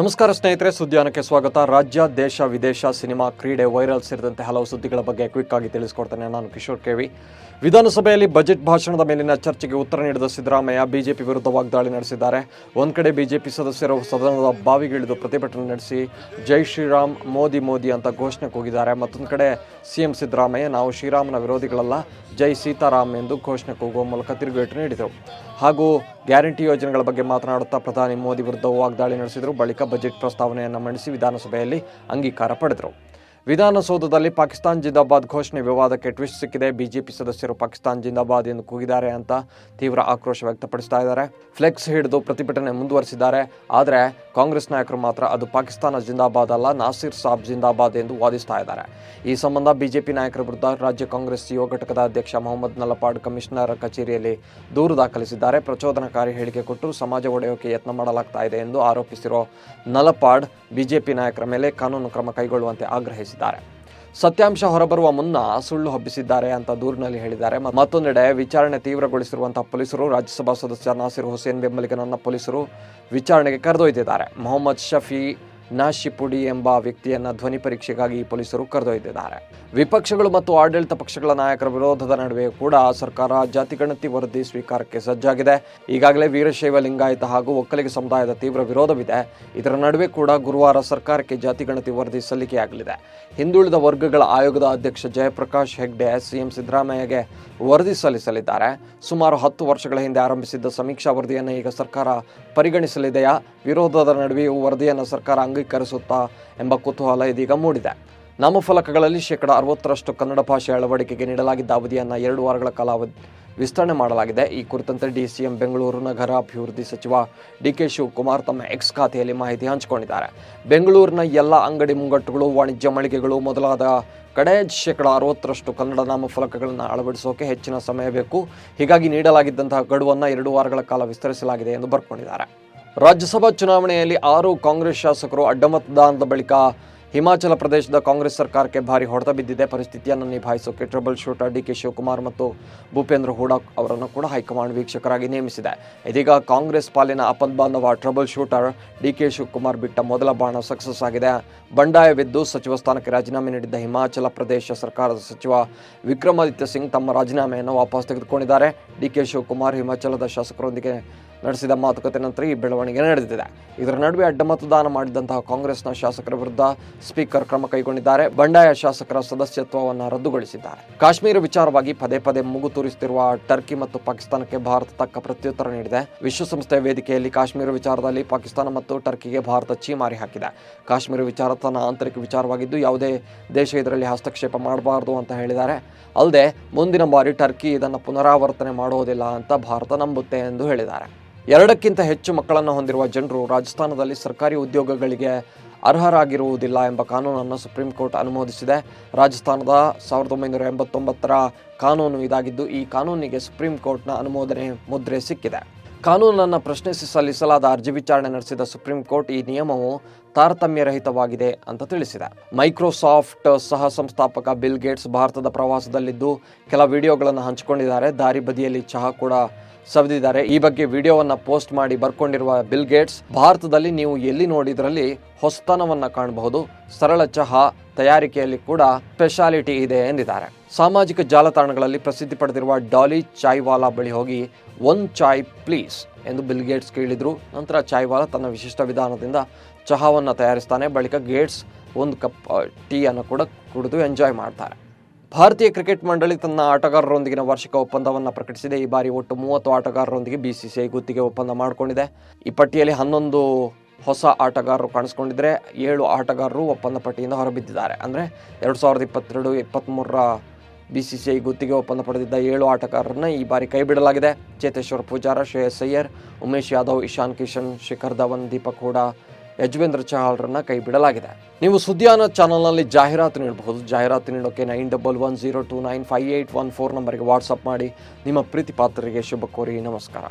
ನಮಸ್ಕಾರ ಸ್ನೇಹಿತರೆ, ಸುದ್ದಿಯಾನಕ್ಕೆ ಸ್ವಾಗತ. ರಾಜ್ಯ, ದೇಶ, ವಿದೇಶ ಸಿನಿಮಾ ಕ್ರೀಡೆ ವೈರಲ್ ಸೇರಿದಂತೆ ಹಲವು ಸುದ್ದಿಗಳ ಬಗ್ಗೆ ಕ್ವಿಕ್ ಆಗಿ ತಿಳಿಸ್ಕೊಡ್ತೇನೆ. ನಾನು ಕಿಶೋರ್ ಕೆವಿ ವಿಧಾನಸಭೆಯಲ್ಲಿ ಬಜೆಟ್ ಭಾಷಣದ ಮೇಲಿನ ಚರ್ಚೆಗೆ ಉತ್ತರ ನೀಡಿದ ಸಿದ್ದರಾಮಯ್ಯ, ಬಿಜೆಪಿ ವಿರುದ್ಧ ವಾಗ್ದಾಳಿ ನಡೆಸಿದ್ದಾರೆ. ಒಂದು ಕಡೆ ಬಿಜೆಪಿ ಸದಸ್ಯರು ಸದನದ ಬಾವಿಗಿಳಿದು ಪ್ರತಿಭಟನೆ ನಡೆಸಿ ಜೈ ಶ್ರೀರಾಮ್, ಮೋದಿ ಮೋದಿ ಅಂತ ಘೋಷಣೆ ಕೂಗಿದ್ದಾರೆ. ಮತ್ತೊಂದು ಕಡೆ ಸಿಎಂ ಸಿದ್ದರಾಮಯ್ಯ, ನಾವು ಶ್ರೀರಾಮನ ವಿರೋಧಿಗಳಲ್ಲ, ಜೈ ಸೀತಾರಾಮ್ ಎಂದು ಘೋಷಣೆ ಕೂಗುವ ಮೂಲಕ ತಿರುಗೇಟು ನೀಡಿದರು. ಹಾಗೂ ಗ್ಯಾರಂಟಿ ಯೋಜನೆಗಳ ಬಗ್ಗೆ ಮಾತನಾಡುತ್ತಾ ಪ್ರಧಾನಿ ಮೋದಿ ವಿರುದ್ಧ ವಾಗ್ದಾಳಿ ನಡೆಸಿದರು. ಬಳಿಕ ಬಜೆಟ್ ಪ್ರಸ್ತಾವನೆಯನ್ನು ಮಂಡಿಸಿ ವಿಧಾನಸಭೆಯಲ್ಲಿ ಅಂಗೀಕಾರ ಪಡೆದರು. ವಿಧಾನಸೌಧದಲ್ಲಿ ಪಾಕಿಸ್ತಾನ್ ಜಿಂದಾಬಾದ್ ಘೋಷಣೆ ವಿವಾದಕ್ಕೆ ಟ್ವಿಸ್ಟ್ ಸಿಕ್ಕಿದೆ. ಬಿಜೆಪಿ ಸದಸ್ಯರು ಪಾಕಿಸ್ತಾನ್ ಜಿಂದಾಬಾದ್ ಎಂದು ಕೂಗಿದ್ದಾರೆ ಅಂತ ತೀವ್ರ ಆಕ್ರೋಶ ವ್ಯಕ್ತಪಡಿಸ್ತಾ ಇದ್ದಾರೆ. ಫ್ಲೆಕ್ಸ್ ಹಿಡಿದು ಪ್ರತಿಭಟನೆ ಮುಂದುವರಿಸಿದ್ದಾರೆ. ಆದರೆ ಕಾಂಗ್ರೆಸ್ ನಾಯಕರು ಮಾತ್ರ ಅದು ಪಾಕಿಸ್ತಾನ ಜಿಂದಾಬಾದ್ ಅಲ್ಲ, ನಾಸಿರ್ ಸಾಬ್ ಜಿಂದಾಬಾದ್ ಎಂದು ವಾದಿಸ್ತಾ ಇದ್ದಾರೆ. ಈ ಸಂಬಂಧ ಬಿಜೆಪಿ ನಾಯಕರ ವಿರುದ್ಧ ರಾಜ್ಯ ಕಾಂಗ್ರೆಸ್ ಯುವ ಘಟಕದ ಅಧ್ಯಕ್ಷ ಮೊಹಮ್ಮದ್ ನಲಪಾಡ್ ಕಮಿಷನರ್ ಕಚೇರಿಯಲ್ಲಿ ದೂರು ದಾಖಲಿಸಿದ್ದಾರೆ. ಪ್ರಚೋದನಕಾರಿ ಹೇಳಿಕೆ ಕೊಟ್ಟು ಸಮಾಜ ಒಡೆಯೋಕೆ ಯತ್ನ ಮಾಡಲಾಗ್ತಾ ಇದೆ ಎಂದು ಆರೋಪಿಸಿರೋ ನಲಪಾಡ್ ಬಿಜೆಪಿ ನಾಯಕರ ಮೇಲೆ ಕಾನೂನು ಕ್ರಮ ಕೈಗೊಳ್ಳುವಂತೆ ಆಗ್ರಹಿಸಿದ್ದಾರೆ. ಸತ್ಯಾಂಶ ಹೊರಬರುವ ಮುನ್ನ ಸುಳ್ಳು ಹಬ್ಬಿಸಿದ್ದಾರೆ ಅಂತ ದೂರಿನಲ್ಲಿ ಹೇಳಿದ್ದಾರೆ. ಮತ್ತೊಂದೆಡೆ ವಿಚಾರಣೆ ತೀವ್ರಗೊಳಿಸಿರುವಂತಹ ಪೊಲೀಸರು, ರಾಜ್ಯಸಭಾ ಸದಸ್ಯ ನಾಸಿರ್ ಹುಸೇನ್ ಬೆಂಬಲಿಗನನ್ನ ಪೊಲೀಸರು ವಿಚಾರಣೆಗೆ ಕರೆದೊಯ್ದಿದ್ದಾರೆ. ಮೊಹಮ್ಮದ್ ಶಫಿ ನಾಶಿಪುಡಿ ಎಂಬ ವ್ಯಕ್ತಿಯನ್ನ ಧ್ವನಿ ಪರೀಕ್ಷೆಗಾಗಿ ಪೊಲೀಸರು ಕರೆದೊಯ್ದಿದ್ದಾರೆ. ವಿಪಕ್ಷಗಳು ಮತ್ತು ಆಡಳಿತ ಪಕ್ಷಗಳ ನಾಯಕರ ವಿರೋಧದ ನಡುವೆ ಕೂಡ ಸರ್ಕಾರ ಜಾತಿಗಣತಿ ವರದಿ ಸ್ವೀಕಾರಕ್ಕೆ ಸಜ್ಜಾಗಿದೆ. ಈಗಾಗಲೇ ವೀರಶೈವ ಲಿಂಗಾಯತ ಹಾಗೂ ಒಕ್ಕಲಿಗ ಸಮುದಾಯದ ತೀವ್ರ ವಿರೋಧವಿದೆ. ಇದರ ನಡುವೆ ಕೂಡ ಗುರುವಾರ ಸರ್ಕಾರಕ್ಕೆ ಜಾತಿಗಣತಿ ವರದಿ ಸಲ್ಲಿಕೆಯಾಗಲಿದೆ. ಹಿಂದುಳಿದ ವರ್ಗಗಳ ಆಯೋಗದ ಅಧ್ಯಕ್ಷ ಜಯಪ್ರಕಾಶ್ ಹೆಗ್ಡೆ, ಸಿಎಂ ಸಿದ್ದರಾಮಯ್ಯಗೆ ವರದಿ ಸಲ್ಲಿಸಲಿದ್ದಾರೆ. ಸುಮಾರು ಹತ್ತು ವರ್ಷಗಳ ಹಿಂದೆ ಆರಂಭಿಸಿದ್ದ ಸಮೀಕ್ಷಾ ವರದಿಯನ್ನು ಈಗ ಸರ್ಕಾರ ಪರಿಗಣಿಸಲಿದೆಯಾ? ವಿರೋಧದ ನಡುವೆಯೂ ವರದಿಯನ್ನು ಸರ್ಕಾರ ಅಂಗೀಕರಿಸುತ್ತಾ ಎಂಬ ಕುತೂಹಲ ಇದೀಗ ಮೂಡಿದೆ. ನಾಮಫಲಕಗಳಲ್ಲಿ ಶೇಕಡ ಅರವತ್ತರಷ್ಟು ಕನ್ನಡ ಭಾಷೆ ಅಳವಡಿಕೆಗೆ ನೀಡಲಾಗಿದ್ದ ಅವಧಿಯನ್ನು ಎರಡು ವಾರಗಳ ಕಾಲ ವಿಸ್ತರಣೆ ಮಾಡಲಾಗಿದೆ. ಈ ಕುರಿತಂತೆ ಡಿಸಿಎಂ ಬೆಂಗಳೂರು ನಗರ ಅಭಿವೃದ್ಧಿ ಸಚಿವ ಡಿಕೆ ಶಿವಕುಮಾರ್ ತಮ್ಮ ಎಕ್ಸ್ ಖಾತೆಯಲ್ಲಿ ಮಾಹಿತಿ ಹಂಚಿಕೊಂಡಿದ್ದಾರೆ. ಬೆಂಗಳೂರಿನ ಎಲ್ಲ ಅಂಗಡಿ ಮುಂಗಟ್ಟುಗಳು, ವಾಣಿಜ್ಯ ಮಳಿಗೆಗಳು ಮೊದಲಾದ ಕಡೆ ಶೇಕಡ ಅರವತ್ತರಷ್ಟು ಕನ್ನಡ ನಾಮಫಲಕಗಳನ್ನು ಅಳವಡಿಸೋಕೆ ಹೆಚ್ಚಿನ ಸಮಯ ಬೇಕು. ಹೀಗಾಗಿ ನೀಡಲಾಗಿದ್ದಂತಹ ಗಡುವನ್ನು ಎರಡು ವಾರಗಳ ಕಾಲ ವಿಸ್ತರಿಸಲಾಗಿದೆ ಎಂದು ಬರ್ಕೊಂಡಿದ್ದಾರೆ. ರಾಜ್ಯಸಭಾ ಚುನಾವಣೆಯಲ್ಲಿ ಆರು ಕಾಂಗ್ರೆಸ್ ಶಾಸಕರು ಅಡ್ಡಮತದಾನದ ಬಳಿಕ ಹಿಮಾಚಲ ಪ್ರದೇಶದ ಕಾಂಗ್ರೆಸ್ ಸರ್ಕಾರಕ್ಕೆ ಭಾರಿ ಹೊಡೆತ ಬಿದ್ದಿದೆ. ಪರಿಸ್ಥಿತಿಯನ್ನು ನಿಭಾಯಿಸೋಕೆ trouble shooter D K Shivakumar ಮತ್ತು ಭೂಪೇಂದ್ರ ಹೂಡಾ ಅವರನ್ನು ಕೂಡ ಹೈಕಮಾಂಡ್ ವೀಕ್ಷಕರಾಗಿ ನೇಮಿಸಿದೆ. ಇದೀಗ ಕಾಂಗ್ರೆಸ್ ಪಾಲಿನ ಅಪದ್ಬಾಂಧವ trouble shooter D K Shivakumar ಬಿಟ್ಟ ಮೊದಲ ಬಾಣ ಸಕ್ಸಸ್ ಆಗಿದೆ. ಬಂಡಾಯವಿದ್ದು ಸಚಿವ ಸ್ಥಾನಕ್ಕೆ ರಾಜೀನಾಮೆ ನೀಡಿದ್ದ ಹಿಮಾಚಲ ಪ್ರದೇಶ ಸರ್ಕಾರದ ಸಚಿವ ವಿಕ್ರಮಾದಿತ್ಯ ಸಿಂಗ್ ತಮ್ಮ ರಾಜೀನಾಮೆಯನ್ನು ವಾಪಸ್ ತೆಗೆದುಕೊಂಡಿದ್ದಾರೆ. ಡಿ ಕೆ ಶಿವಕುಮಾರ್ ಹಿಮಾಚಲದ ಶಾಸಕರೊಂದಿಗೆ ನಡೆಸಿದ ಮಾತುಕತೆ ನಂತರ ಈ ಬೆಳವಣಿಗೆ ನಡೆದಿದೆ. ಇದರ ನಡುವೆ ಅಡ್ಡ ಮತದಾನ ಮಾಡಿದಂತಹ ಕಾಂಗ್ರೆಸ್ನ ಶಾಸಕರ ವಿರುದ್ಧ ಸ್ಪೀಕರ್ ಕ್ರಮ ಕೈಗೊಂಡಿದ್ದಾರೆ. ಬಂಡಾಯ ಶಾಸಕರ ಸದಸ್ಯತ್ವವನ್ನು ರದ್ದುಗೊಳಿಸಿದ್ದಾರೆ. ಕಾಶ್ಮೀರ ವಿಚಾರವಾಗಿ ಪದೇ ಪದೇ ಮುಗು ತೂರಿಸುತ್ತಿರುವ ಟರ್ಕಿ ಮತ್ತು ಪಾಕಿಸ್ತಾನಕ್ಕೆ ಭಾರತ ತಕ್ಕ ಪ್ರತ್ಯುತ್ತರ ನೀಡಿದೆ. ವಿಶ್ವಸಂಸ್ಥೆಯ ವೇದಿಕೆಯಲ್ಲಿ ಕಾಶ್ಮೀರ ವಿಚಾರದಲ್ಲಿ ಪಾಕಿಸ್ತಾನ ಮತ್ತು ಟರ್ಕಿಗೆ ಭಾರತ ಚೀಮಾರಿ ಹಾಕಿದೆ. ಕಾಶ್ಮೀರ ವಿಚಾರ ತನ್ನ ಆಂತರಿಕ ವಿಚಾರವಾಗಿದ್ದು ಯಾವುದೇ ದೇಶ ಇದರಲ್ಲಿ ಹಸ್ತಕ್ಷೇಪ ಮಾಡಬಾರದು ಅಂತ ಹೇಳಿದ್ದಾರೆ. ಅಲ್ಲದೆ ಮುಂದಿನ ಬಾರಿ ಟರ್ಕಿ ಇದನ್ನು ಪುನರಾವರ್ತನೆ ಮಾಡುವುದಿಲ್ಲ ಅಂತ ಭಾರತ ನಂಬುತ್ತೆ ಎಂದು ಹೇಳಿದ್ದಾರೆ. ಎರಡಕ್ಕಿಂತ ಹೆಚ್ಚು ಮಕ್ಕಳನ್ನು ಹೊಂದಿರುವ ಜನರು ರಾಜಸ್ಥಾನದಲ್ಲಿ ಸರ್ಕಾರಿ ಉದ್ಯೋಗಗಳಿಗೆ ಅರ್ಹರಾಗಿರುವುದಿಲ್ಲ ಎಂಬ ಕಾನೂನನ್ನು ಸುಪ್ರೀಂ ಕೋರ್ಟ್ ಅನುಮೋದಿಸಿದೆ. ರಾಜಸ್ಥಾನದ ಸಾವಿರದ ಒಂಬೈನೂರ ಎಂಬತ್ತೊಂಬತ್ತರ ಕಾನೂನು ಇದಾಗಿದ್ದು, ಈ ಕಾನೂನಿಗೆ ಸುಪ್ರೀಂ ಕೋರ್ಟ್ನ ಅನುಮೋದನೆ ಮುದ್ರೆ ಸಿಕ್ಕಿದೆ. ಕಾನೂನನ್ನು ಪ್ರಶ್ನಿಸಿ ಸಲ್ಲಿಸಲಾದ ಅರ್ಜಿ ವಿಚಾರಣೆ ನಡೆಸಿದ ಸುಪ್ರೀಂ ಕೋರ್ಟ್ ಈ ನಿಯಮವು ತಾರತಮ್ಯರಹಿತವಾಗಿದೆ ಅಂತ ತಿಳಿಸಿದೆ. ಮೈಕ್ರೋಸಾಫ್ಟ್ ಸಹ ಸಂಸ್ಥಾಪಕ ಬಿಲ್ ಗೇಟ್ಸ್ ಭಾರತದ ಪ್ರವಾಸದಲ್ಲಿದ್ದು ಕೆಲ ವಿಡಿಯೋಗಳನ್ನು ಹಂಚಿಕೊಂಡಿದ್ದಾರೆ. ದಾರಿ ಬದಿಯಲ್ಲಿ ಚಹಾ ಕೂಡ ಸವಿದಿದ್ದಾರೆ. ಈ ಬಗ್ಗೆ ವಿಡಿಯೋವನ್ನು ಪೋಸ್ಟ್ ಮಾಡಿ ಬರ್ಕೊಂಡಿರುವ ಬಿಲ್ ಗೇಟ್ಸ್, ಭಾರತದಲ್ಲಿ ನೀವು ಎಲ್ಲಿ ನೋಡಿದ್ರಲ್ಲಿ ಹೊಸತನವನ್ನ ಕಾಣಬಹುದು. ಸರಳ ಚಹಾ ತಯಾರಿಕೆಯಲ್ಲಿ ಕೂಡ ಸ್ಪೆಷಾಲಿಟಿ ಇದೆ ಎಂದಿದ್ದಾರೆ. ಸಾಮಾಜಿಕ ಜಾಲತಾಣಗಳಲ್ಲಿ ಪ್ರಸಿದ್ಧಿ ಪಡೆದಿರುವ ಡಾಲಿ ಚಾಯ್ವಾಲಾ ಬಳಿ ಹೋಗಿ, ಒನ್ ಚಾಯ್ ಪ್ಲೀಸ್ ಎಂದು ಬಿಲ್ ಗೇಟ್ಸ್ ಕೇಳಿದ್ರು. ನಂತರ ಚಾಯ್ವಾಲಾ ತನ್ನ ವಿಶಿಷ್ಟ ವಿಧಾನದಿಂದ ಚಹಾವನ್ನು ತಯಾರಿಸ್ತಾನೆ. ಬಳಿಕ ಗೇಟ್ಸ್ ಒಂದು ಕಪ್ ಟೀ ಅನ್ನು ಕೂಡ ಕುಡಿದು ಎಂಜಾಯ್ ಮಾಡ್ತಾರೆ. ಭಾರತೀಯ ಕ್ರಿಕೆಟ್ ಮಂಡಳಿ ತನ್ನ ಆಟಗಾರರೊಂದಿಗಿನ ವಾರ್ಷಿಕ ಒಪ್ಪಂದವನ್ನು ಪ್ರಕಟಿಸಿದೆ. ಈ ಬಾರಿ ಒಟ್ಟು ಮೂವತ್ತು ಆಟಗಾರರೊಂದಿಗೆ ಬಿಸಿಸಿಐ ಗುತ್ತಿಗೆ ಒಪ್ಪಂದ ಮಾಡಿಕೊಂಡಿದೆ. ಈ ಪಟ್ಟಿಯಲ್ಲಿ ಹನ್ನೊಂದು ಹೊಸ ಆಟಗಾರರು ಕಾಣಿಸ್ಕೊಂಡಿದ್ರೆ ಏಳು ಆಟಗಾರರು ಒಪ್ಪಂದ ಪಟ್ಟಿಯಿಂದ ಹೊರಬಿದ್ದಿದ್ದಾರೆ. ಅಂದರೆ ಎರಡು ಸಾವಿರದ ಇಪ್ಪತ್ತೆರಡು ಇಪ್ಪತ್ತ್ಮೂರರ ಬಿ ಸಿ ಸಿ ಐ ಗುತ್ತಿಗೆ ಒಪ್ಪಂದ ಪಡೆದಿದ್ದ ಏಳು ಆಟಗಾರರನ್ನ ಈ ಬಾರಿ ಕೈಬಿಡಲಾಗಿದೆ ಚೇತೇಶ್ವರ ಪೂಜಾರ, ಶ್ರೇಯಸ್ ಅಯ್ಯರ್, ಉಮೇಶ್ ಯಾದವ್, ಇಶಾನ್ ಕಿಶನ್, ಶಿಖರ್ ಧವನ್, ದೀಪಕ್ ಹೂಡ, ಯಜ್ವೇಂದ್ರ ಚಹಲ್ರನ್ನ ಕೈ ಬಿಡಲಾಗಿದೆ. ನೀವು ಸುದ್ಯಾನ ಚಾನಲ್ನಲ್ಲಿ ಜಾಹೀರಾತು ನೀಡಬಹುದು. ಜಾಹೀರಾತು ನೀಡೋಕೆ nine double one zero two nine five eight one four ನಂಬರ್ಗೆ ವಾಟ್ಸಪ್ ಮಾಡಿ. ನಿಮ್ಮ ಪ್ರೀತಿ ಪಾತ್ರರಿಗೆ ಶುಭ ಕೋರಿ. ನಮಸ್ಕಾರ.